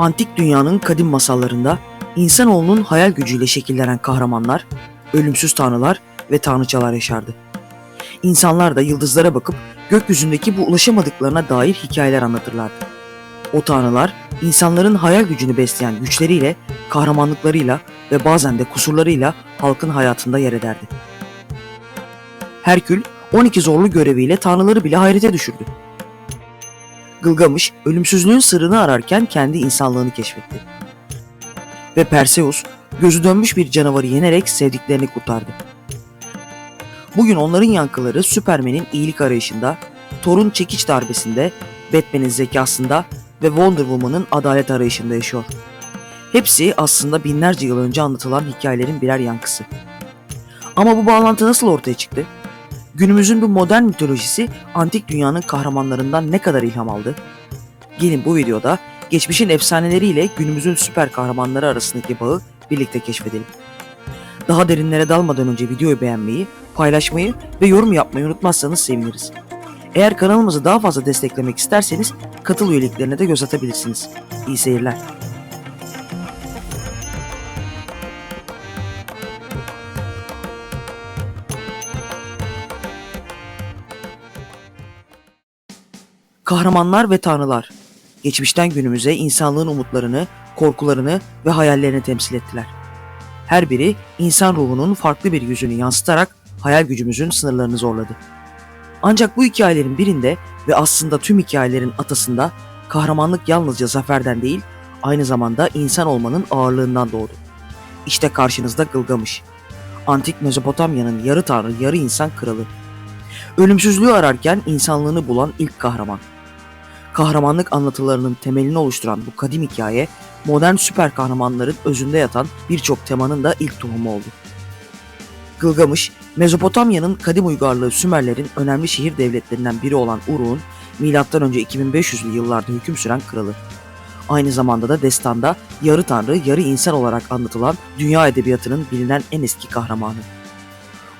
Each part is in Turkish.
Antik dünyanın kadim masallarında insanoğlunun hayal gücüyle şekillenen kahramanlar, ölümsüz tanrılar ve tanrıçalar yaşardı. İnsanlar da yıldızlara bakıp gökyüzündeki bu ulaşamadıklarına dair hikayeler anlatırlardı. O tanrılar insanların hayal gücünü besleyen güçleriyle, kahramanlıklarıyla ve bazen de kusurlarıyla halkın hayatında yer ederdi. Herkül 12 zorlu göreviyle tanrıları bile hayrete düşürdü. Gılgamış ölümsüzlüğün sırrını ararken kendi insanlığını keşfetti. Ve Perseus gözü dönmüş bir canavarı yenerek sevdiklerini kurtardı. Bugün onların yankıları Superman'in iyilik arayışında, Thor'un çekiç darbesinde, Batman'in zekasında ve Wonder Woman'ın adalet arayışında yaşıyor. Hepsi aslında binlerce yıl önce anlatılan hikayelerin birer yankısı. Ama bu bağlantı nasıl ortaya çıktı? Günümüzün bu modern mitolojisi antik dünyanın kahramanlarından ne kadar ilham aldı? Gelin bu videoda geçmişin efsaneleriyle günümüzün süper kahramanları arasındaki bağı birlikte keşfedelim. Daha derinlere dalmadan önce videoyu beğenmeyi, paylaşmayı ve yorum yapmayı unutmazsanız seviniriz. Eğer kanalımızı daha fazla desteklemek isterseniz katıl üyeliklerine de göz atabilirsiniz. İyi seyirler. Kahramanlar ve tanrılar geçmişten günümüze insanlığın umutlarını, korkularını ve hayallerini temsil ettiler. Her biri insan ruhunun farklı bir yüzünü yansıtarak hayal gücümüzün sınırlarını zorladı. Ancak bu hikayelerin birinde ve aslında tüm hikayelerin atasında kahramanlık yalnızca zaferden değil, aynı zamanda insan olmanın ağırlığından doğdu. İşte karşınızda Gılgamış. Antik Mezopotamya'nın yarı tanrı, yarı insan kralı. Ölümsüzlüğü ararken insanlığını bulan ilk kahraman. Kahramanlık anlatılarının temelini oluşturan bu kadim hikaye, modern süper kahramanların özünde yatan birçok temanın da ilk tohumu oldu. Gılgamış, Mezopotamya'nın kadim uygarlığı Sümerlerin önemli şehir devletlerinden biri olan Uruk'un M.Ö. 2500'lü yıllarda hüküm süren kralı. Aynı zamanda da destanda yarı tanrı, yarı insan olarak anlatılan dünya edebiyatının bilinen en eski kahramanı.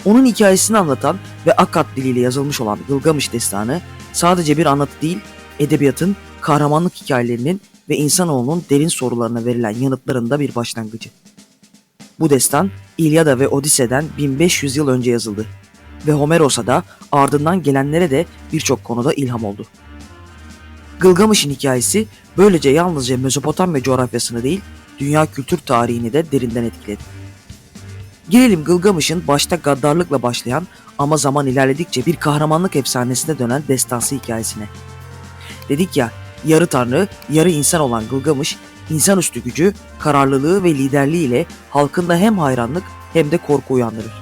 Onun hikayesini anlatan ve Akkad diliyle yazılmış olan Gılgamış destanı sadece bir anlatı değil, edebiyatın, kahramanlık hikayelerinin ve insanoğlunun derin sorularına verilen yanıtlarında bir başlangıcı. Bu destan İlyada ve Odise'den 1500 yıl önce yazıldı ve Homeros'a da ardından gelenlere de birçok konuda ilham oldu. Gılgamış'ın hikayesi böylece yalnızca Mezopotamya coğrafyasını değil, dünya kültür tarihini de derinden etkiledi. Gelelim Gılgamış'ın başta gaddarlıkla başlayan ama zaman ilerledikçe bir kahramanlık efsanesine dönen destansı hikayesine. Dedik ya, yarı tanrı, yarı insan olan Gılgamış, insanüstü gücü, kararlılığı ve liderliğiyle halkında hem hayranlık hem de korku uyandırır.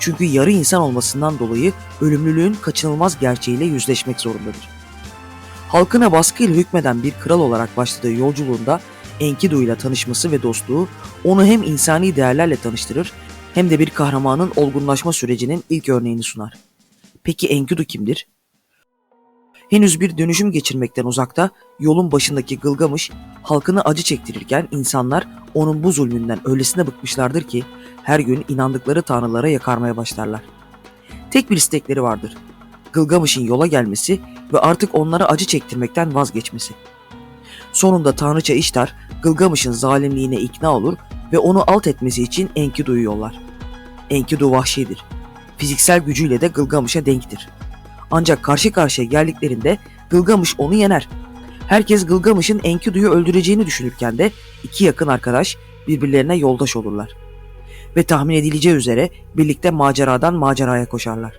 Çünkü yarı insan olmasından dolayı ölümlülüğün kaçınılmaz gerçeğiyle yüzleşmek zorundadır. Halkına baskıyla hükmeden bir kral olarak başladığı yolculuğunda Enkidu ile tanışması ve dostluğu onu hem insani değerlerle tanıştırır hem de bir kahramanın olgunlaşma sürecinin ilk örneğini sunar. Peki Enkidu kimdir? Henüz bir dönüşüm geçirmekten uzakta yolun başındaki Gılgamış halkını acı çektirirken insanlar onun bu zulmünden öylesine bıkmışlardır ki her gün inandıkları tanrılara yakarmaya başlarlar. Tek bir istekleri vardır. Gılgamış'ın yola gelmesi ve artık onlara acı çektirmekten vazgeçmesi. Sonunda Tanrıça İştar, Gılgamış'ın zalimliğine ikna olur ve onu alt etmesi için Enkidu'yu yollar. Enkidu vahşidir. Fiziksel gücüyle de Gılgamış'a denktir. Ancak karşı karşıya geldiklerinde Gılgamış onu yener. Herkes Gılgamış'ın Enkidu'yu öldüreceğini düşünürken de iki yakın arkadaş birbirlerine yoldaş olurlar. Ve tahmin edileceği üzere birlikte maceradan maceraya koşarlar.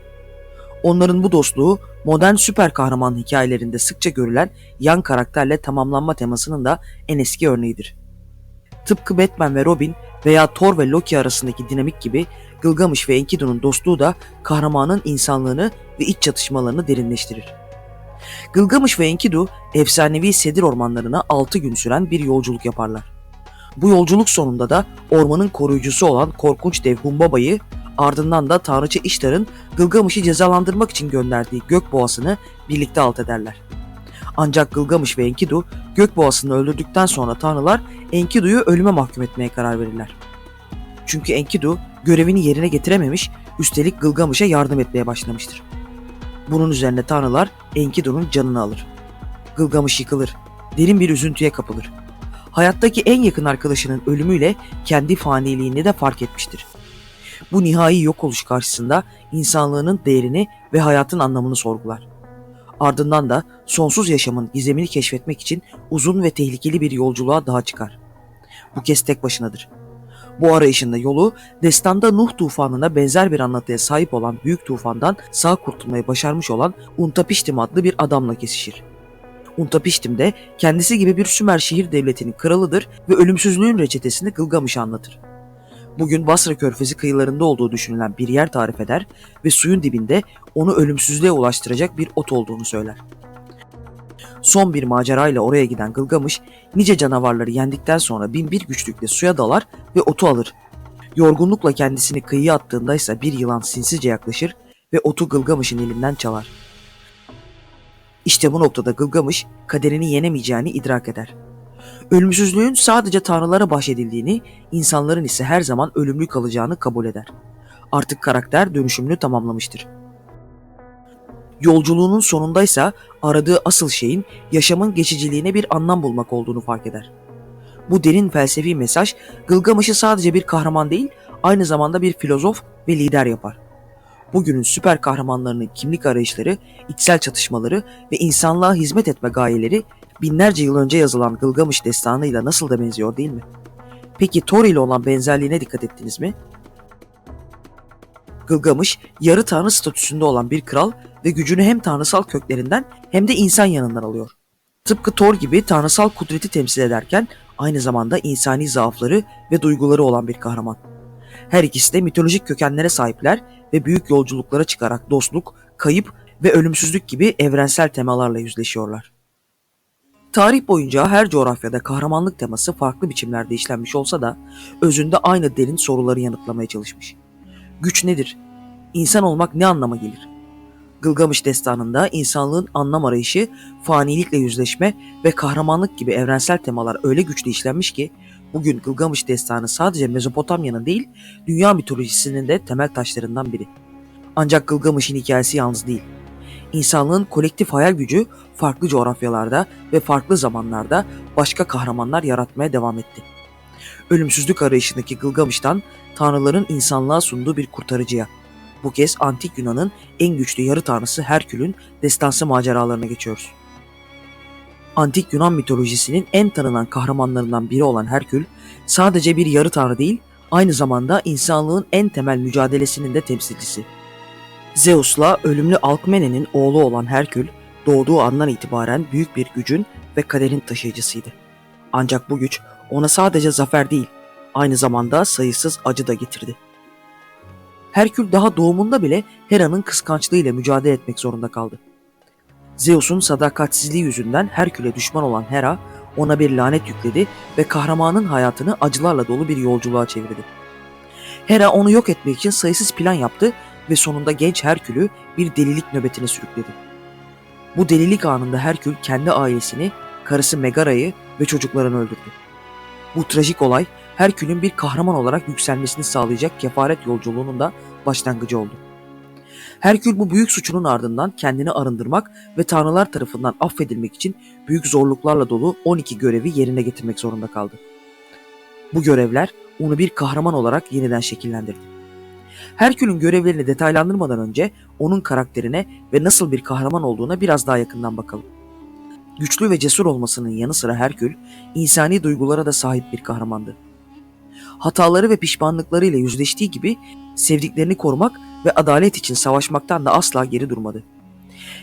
Onların bu dostluğu modern süper kahraman hikayelerinde sıkça görülen yan karakterle tamamlanma temasının da en eski örneğidir. Tıpkı Batman ve Robin veya Thor ve Loki arasındaki dinamik gibi Gılgamış ve Enkidu'nun dostluğu da kahramanın insanlığını ve iç çatışmalarını derinleştirir. Gılgamış ve Enkidu efsanevi Sedir ormanlarına 6 gün süren bir yolculuk yaparlar. Bu yolculuk sonunda da ormanın koruyucusu olan korkunç dev Humbaba'yı ardından da Tanrıça İştar'ın Gılgamış'ı cezalandırmak için gönderdiği gök boğasını birlikte alt ederler. Ancak Gılgamış ve Enkidu gök boğasını öldürdükten sonra tanrılar Enkidu'yu ölüme mahkum etmeye karar verirler. Çünkü Enkidu görevini yerine getirememiş, üstelik Gılgamış'a yardım etmeye başlamıştır. Bunun üzerine tanrılar Enkidu'nun canını alır. Gılgamış yıkılır, derin bir üzüntüye kapılır. hayattaki en yakın arkadaşının ölümüyle kendi faniliğini de fark etmiştir. Bu nihai yok oluş karşısında insanlığının değerini ve hayatın anlamını sorgular. Ardından da sonsuz yaşamın gizemini keşfetmek için uzun ve tehlikeli bir yolculuğa daha çıkar. Bu kez tek başınadır. Bu arayışında yolu destanda Nuh tufanına benzer bir anlatıya sahip olan büyük tufandan sağ kurtulmayı başarmış olan Untapiştim adlı bir adamla kesişir. Untapiştim de kendisi gibi bir Sümer şehir devletinin kralıdır ve ölümsüzlüğün reçetesini Gılgamış'a anlatır. Bugün Basra körfezi kıyılarında olduğu düşünülen bir yer tarif eder ve suyun dibinde onu ölümsüzlüğe ulaştıracak bir ot olduğunu söyler. Son bir macerayla oraya giden Gılgamış, nice canavarları yendikten sonra bin bir güçlükle suya dalar ve otu alır. Yorgunlukla kendisini kıyıya attığında ise bir yılan sinsice yaklaşır ve otu Gılgamış'ın elinden çalar. İşte bu noktada Gılgamış kaderini yenemeyeceğini idrak eder. Ölümsüzlüğün sadece tanrılara bahşedildiğini, insanların ise her zaman ölümlü kalacağını kabul eder. Artık karakter dönüşümünü tamamlamıştır. Yolculuğunun sonundaysa aradığı asıl şeyin yaşamın geçiciliğine bir anlam bulmak olduğunu fark eder. Bu derin felsefi mesaj Gılgamış'ı sadece bir kahraman değil, aynı zamanda bir filozof ve lider yapar. Bugünün süper kahramanlarının kimlik arayışları, içsel çatışmaları ve insanlığa hizmet etme gayeleri binlerce yıl önce yazılan Gılgamış destanıyla nasıl da benziyor değil mi? Peki Thor ile olan benzerliğine dikkat ettiniz mi? Gılgamış, yarı tanrı statüsünde olan bir kral ve gücünü hem tanrısal köklerinden hem de insan yanından alıyor. Tıpkı Thor gibi tanrısal kudreti temsil ederken aynı zamanda insani zaafları ve duyguları olan bir kahraman. Her ikisi de mitolojik kökenlere sahipler ve büyük yolculuklara çıkarak dostluk, kayıp ve ölümsüzlük gibi evrensel temalarla yüzleşiyorlar. Tarih boyunca her coğrafyada kahramanlık teması farklı biçimlerde işlenmiş olsa da özünde aynı derin soruları yanıtlamaya çalışmış. Güç nedir? İnsan olmak ne anlama gelir? Gılgamış destanında insanlığın anlam arayışı, fanilikle yüzleşme ve kahramanlık gibi evrensel temalar öyle güçlü işlenmiş ki bugün Gılgamış destanı sadece Mezopotamya'nın değil, dünya mitolojisinin de temel taşlarından biri. Ancak Gılgamış'ın hikayesi yalnız değil. İnsanlığın kolektif hayal gücü farklı coğrafyalarda ve farklı zamanlarda başka kahramanlar yaratmaya devam etti. Ölümsüzlük arayışındaki Gılgamış'tan tanrıların insanlığa sunduğu bir kurtarıcıya, bu kez antik Yunan'ın en güçlü yarı tanrısı Herkül'ün destansı maceralarına geçiyoruz. Antik Yunan mitolojisinin en tanınan kahramanlarından biri olan Herkül, sadece bir yarı tanrı değil, aynı zamanda insanlığın en temel mücadelesinin de temsilcisi. Zeus'la ölümlü Alkmene'nin oğlu olan Herkül, doğduğu andan itibaren büyük bir gücün ve kaderin taşıyıcısıydı. Ancak bu güç ona sadece zafer değil, aynı zamanda sayısız acı da getirdi. Herkül daha doğumunda bile Hera'nın kıskançlığıyla mücadele etmek zorunda kaldı. Zeus'un sadakatsizliği yüzünden Herkül'e düşman olan Hera ona bir lanet yükledi ve kahramanın hayatını acılarla dolu bir yolculuğa çevirdi. Hera onu yok etmek için sayısız plan yaptı ve sonunda genç Herkül'ü bir delilik nöbetine sürükledi. Bu delilik anında Herkül kendi ailesini, karısı Megara'yı ve çocuklarını öldürdü. Bu trajik olay Herkül'ün bir kahraman olarak yükselmesini sağlayacak kefaret yolculuğunun da başlangıcı oldu. Herkül bu büyük suçunun ardından kendini arındırmak ve tanrılar tarafından affedilmek için büyük zorluklarla dolu 12 görevi yerine getirmek zorunda kaldı. Bu görevler onu bir kahraman olarak yeniden şekillendirdi. Herkül'ün görevlerini detaylandırmadan önce onun karakterine ve nasıl bir kahraman olduğuna biraz daha yakından bakalım. Güçlü ve cesur olmasının yanı sıra Herkül, insani duygulara da sahip bir kahramandı. Hataları ve pişmanlıklarıyla yüzleştiği gibi sevdiklerini korumak ve adalet için savaşmaktan da asla geri durmadı.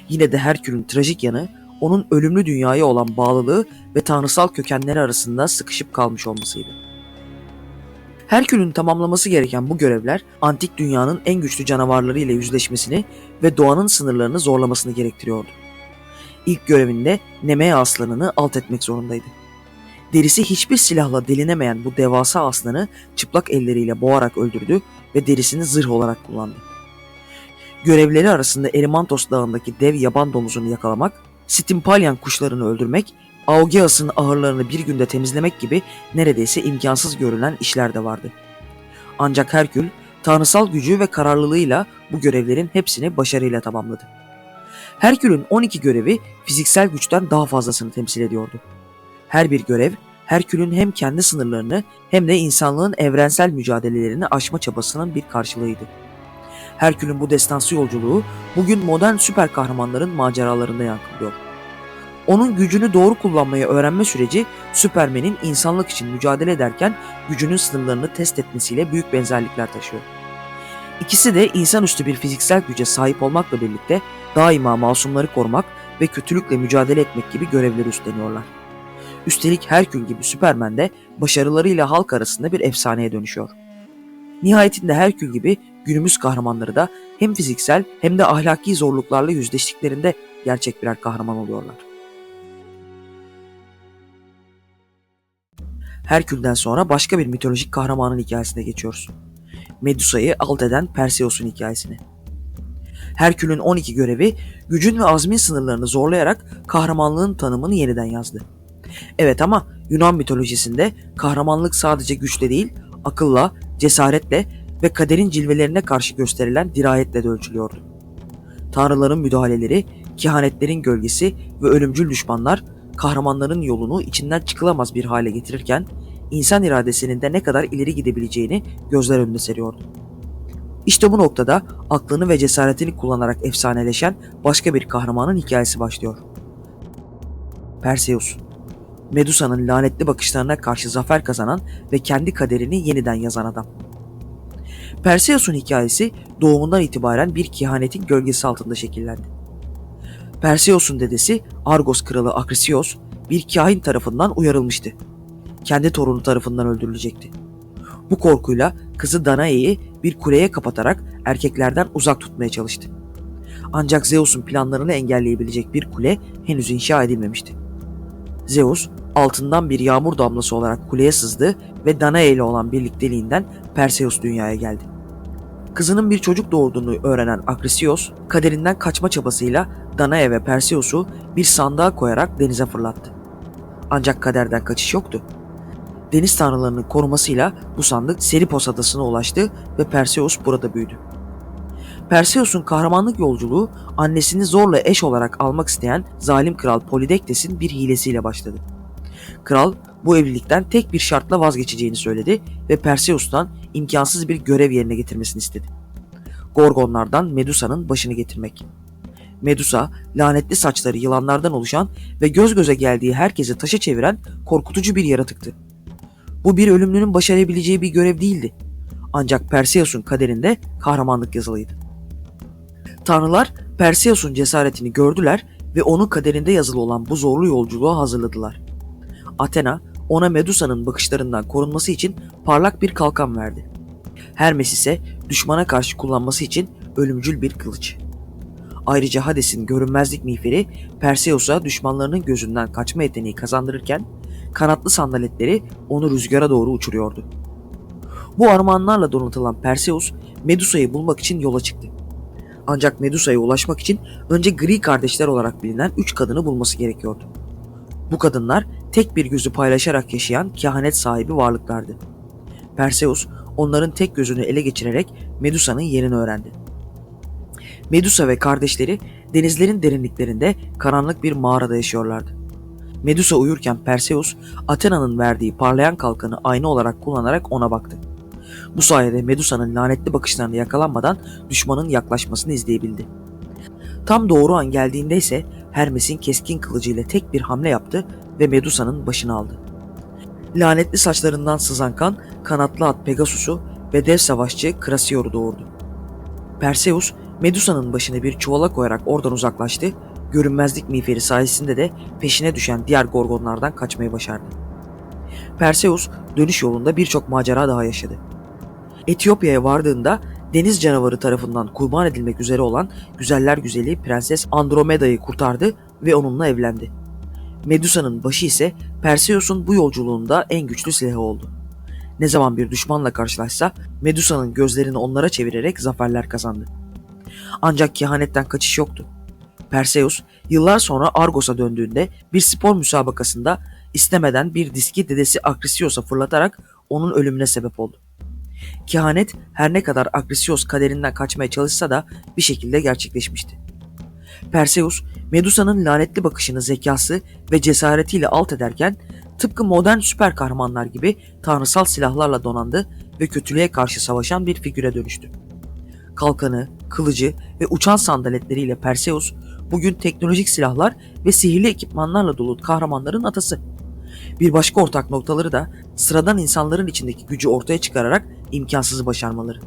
Yine de Herkül'ün trajik yanı onun ölümlü dünyaya olan bağlılığı ve tanrısal kökenleri arasında sıkışıp kalmış olmasıydı. Herkül'ün tamamlaması gereken bu görevler antik dünyanın en güçlü canavarları ile yüzleşmesini ve doğanın sınırlarını zorlamasını gerektiriyordu. İlk görevinde Nemea aslanını alt etmek zorundaydı. Derisi hiçbir silahla delinemeyen bu devasa aslanı çıplak elleriyle boğarak öldürdü ve derisini zırh olarak kullandı. Görevleri arasında Erimantos dağındaki dev yaban domuzunu yakalamak, Stimpalyan kuşlarını öldürmek, Augeas'ın ahırlarını bir günde temizlemek gibi neredeyse imkansız görülen işler de vardı. Ancak Herkül, tanrısal gücü ve kararlılığıyla bu görevlerin hepsini başarıyla tamamladı. Herkül'ün 12 görevi fiziksel güçten daha fazlasını temsil ediyordu. Her bir görev, Herkül'ün hem kendi sınırlarını hem de insanlığın evrensel mücadelelerini aşma çabasının bir karşılığıydı. Herkül'ün bu destansı yolculuğu bugün modern süper kahramanların maceralarında yankılıyor. Onun gücünü doğru kullanmayı öğrenme süreci Süpermen'in insanlık için mücadele ederken gücünün sınırlarını test etmesiyle büyük benzerlikler taşıyor. İkisi de insanüstü bir fiziksel güce sahip olmakla birlikte daima masumları korumak ve kötülükle mücadele etmek gibi görevleri üstleniyorlar. Üstelik Herkül gibi Süpermen de başarılarıyla halk arasında bir efsaneye dönüşüyor. Nihayetinde Herkül gibi günümüz kahramanları da hem fiziksel hem de ahlaki zorluklarla yüzleştiklerinde gerçek birer kahraman oluyorlar. Herkül'den sonra başka bir mitolojik kahramanın hikayesine geçiyoruz. Medusa'yı alt eden Perseus'un hikayesini. Herkül'ün 12 görevi gücün ve azmin sınırlarını zorlayarak kahramanlığın tanımını yeniden yazdı. Evet ama Yunan mitolojisinde kahramanlık sadece güçle değil, akılla, cesaretle ve kaderin cilvelerine karşı gösterilen dirayetle de ölçülüyordu. Tanrıların müdahaleleri, kehanetlerin gölgesi ve ölümcül düşmanlar kahramanların yolunu içinden çıkılamaz bir hale getirirken insan iradesinin de ne kadar ileri gidebileceğini gözler önüne seriyordu. İşte bu noktada aklını ve cesaretini kullanarak efsaneleşen başka bir kahramanın hikayesi başlıyor. Perseus Medusa'nın lanetli bakışlarına karşı zafer kazanan ve kendi kaderini yeniden yazan adam. Perseus'un hikayesi doğumundan itibaren bir kehanetin gölgesi altında şekillendi. Perseus'un dedesi Argos kralı Akrisios bir kahin tarafından uyarılmıştı. Kendi torunu tarafından öldürülecekti. Bu korkuyla kızı Danae'yi bir kuleye kapatarak erkeklerden uzak tutmaya çalıştı. Ancak Zeus'un planlarını engelleyebilecek bir kule henüz inşa edilmemişti. Zeus altından bir yağmur damlası olarak kuleye sızdı ve Danae ile olan birlikteliğinden Perseus dünyaya geldi. Kızının bir çocuk doğurduğunu öğrenen Akrisios, kaderinden kaçma çabasıyla Danae ve Perseus'u bir sandığa koyarak denize fırlattı. Ancak kaderden kaçış yoktu. Deniz tanrılarının korumasıyla bu sandık Seripos adasına ulaştı ve Perseus burada büyüdü. Perseus'un kahramanlık yolculuğu annesini zorla eş olarak almak isteyen zalim kral Polydectes'in bir hilesiyle başladı. Kral bu evlilikten tek bir şartla vazgeçeceğini söyledi ve Perseus'tan imkansız bir görev yerine getirmesini istedi. Gorgonlardan Medusa'nın başını getirmek. Medusa, lanetli saçları yılanlardan oluşan ve göz göze geldiği herkesi taşa çeviren korkutucu bir yaratıktı. Bu bir ölümlünün başarabileceği bir görev değildi. Ancak Perseus'un kaderinde kahramanlık yazılıydı. Tanrılar Perseus'un cesaretini gördüler ve onun kaderinde yazılı olan bu zorlu yolculuğa hazırladılar. Athena ona Medusa'nın bakışlarından korunması için parlak bir kalkan verdi. Hermes ise düşmana karşı kullanması için ölümcül bir kılıç. Ayrıca Hades'in görünmezlik miğferi Perseus'a düşmanlarının gözünden kaçma yeteneği kazandırırken kanatlı sandaletleri onu rüzgara doğru uçuruyordu. Bu armağanlarla donatılan Perseus Medusa'yı bulmak için yola çıktı. Ancak Medusa'ya ulaşmak için önce gri kardeşler olarak bilinen üç kadını bulması gerekiyordu. Bu kadınlar tek bir gözü paylaşarak yaşayan kehanet sahibi varlıklardı. Perseus onların tek gözünü ele geçirerek Medusa'nın yerini öğrendi. Medusa ve kardeşleri denizlerin derinliklerinde karanlık bir mağarada yaşıyorlardı. Medusa uyurken Perseus, Athena'nın verdiği parlayan kalkanı ayna olarak kullanarak ona baktı. Bu sayede Medusa'nın lanetli bakışlarına yakalanmadan düşmanın yaklaşmasını izleyebildi. Tam doğru an geldiğinde ise Hermes'in keskin kılıcıyla tek bir hamle yaptı ve Medusa'nın başını aldı. Lanetli saçlarından sızan kan, kanatlı at Pegasus'u ve dev savaşçı Krasior'u doğurdu. Perseus, Medusa'nın başını bir çuvala koyarak oradan uzaklaştı, görünmezlik miğferi sayesinde de peşine düşen diğer gorgonlardan kaçmayı başardı. Perseus, dönüş yolunda birçok macera daha yaşadı. Etiyopya'ya vardığında deniz canavarı tarafından kurban edilmek üzere olan güzeller güzeli Prenses Andromeda'yı kurtardı ve onunla evlendi. Medusa'nın başı ise Perseus'un bu yolculuğunda en güçlü silahı oldu. Ne zaman bir düşmanla karşılaşsa Medusa'nın gözlerini onlara çevirerek zaferler kazandı. Ancak kehanetten kaçış yoktu. Perseus yıllar sonra Argos'a döndüğünde bir spor müsabakasında istemeden bir diski dedesi Akrisios'a fırlatarak onun ölümüne sebep oldu. Kehanet her ne kadar Akrisios kaderinden kaçmaya çalışsa da bir şekilde gerçekleşmişti. Perseus, Medusa'nın lanetli bakışını zekası ve cesaretiyle alt ederken tıpkı modern süper kahramanlar gibi tanrısal silahlarla donandı ve kötülüğe karşı savaşan bir figüre dönüştü. Kalkanı, kılıcı ve uçan sandaletleriyle Perseus bugün teknolojik silahlar ve sihirli ekipmanlarla dolu kahramanların atası. Bir başka ortak noktaları da sıradan insanların içindeki gücü ortaya çıkararak imkansızı başarmaları.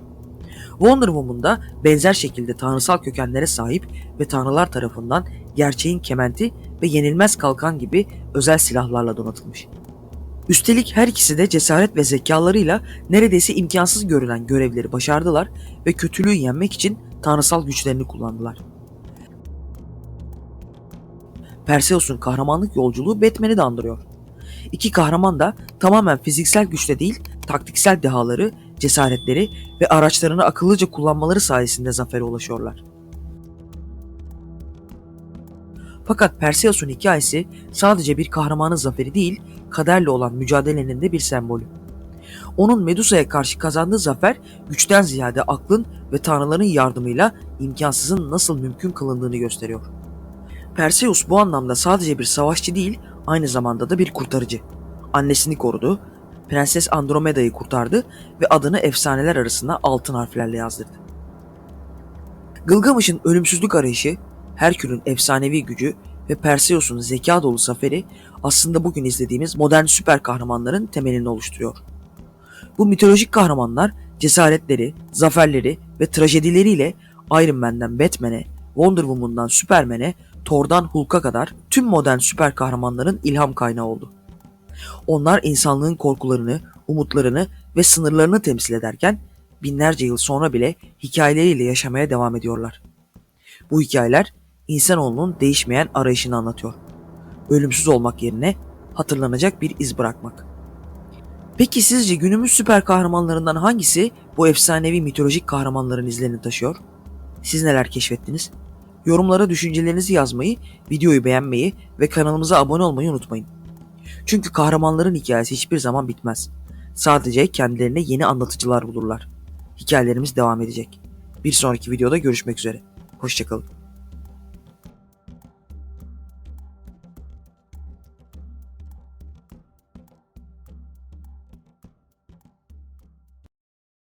Wonder Woman da benzer şekilde tanrısal kökenlere sahip ve tanrılar tarafından gerçeğin kementi ve yenilmez kalkan gibi özel silahlarla donatılmış. Üstelik her ikisi de cesaret ve zekalarıyla neredeyse imkansız görülen görevleri başardılar ve kötülüğü yenmek için tanrısal güçlerini kullandılar. Perseus'un kahramanlık yolculuğu Batman'i de andırıyor. İki kahraman da tamamen fiziksel güçle değil, taktiksel dehaları, cesaretleri ve araçlarını akıllıca kullanmaları sayesinde zafere ulaşıyorlar. Fakat Perseus'un hikayesi sadece bir kahramanın zaferi değil, kaderle olan mücadelenin de bir sembolü. Onun Medusa'ya karşı kazandığı zafer güçten ziyade aklın ve tanrıların yardımıyla imkansızın nasıl mümkün kılındığını gösteriyor. Perseus bu anlamda sadece bir savaşçı değil, aynı zamanda da bir kurtarıcı. Annesini korudu, Prenses Andromeda'yı kurtardı ve adını efsaneler arasına altın harflerle yazdırdı. Gılgamış'ın ölümsüzlük arayışı, Herkül'ün efsanevi gücü ve Perseus'un zeka dolu zaferi aslında bugün izlediğimiz modern süper kahramanların temelini oluşturuyor. Bu mitolojik kahramanlar cesaretleri, zaferleri ve trajedileriyle Iron Man'den Batman'e, Wonder Woman'dan Superman'e, Thor'dan Hulk'a kadar tüm modern süper kahramanların ilham kaynağı oldu. Onlar insanlığın korkularını, umutlarını ve sınırlarını temsil ederken binlerce yıl sonra bile hikayeleriyle yaşamaya devam ediyorlar. Bu hikayeler insanoğlunun değişmeyen arayışını anlatıyor. Ölümsüz olmak yerine hatırlanacak bir iz bırakmak. Peki sizce günümüz süper kahramanlarından hangisi bu efsanevi mitolojik kahramanların izlerini taşıyor? Siz neler keşfettiniz? Yorumlara düşüncelerinizi yazmayı, videoyu beğenmeyi ve kanalımıza abone olmayı unutmayın. Çünkü kahramanların hikayesi hiçbir zaman bitmez. Sadece kendilerine yeni anlatıcılar bulurlar. Hikayelerimiz devam edecek. Bir sonraki videoda görüşmek üzere. Hoşçakalın.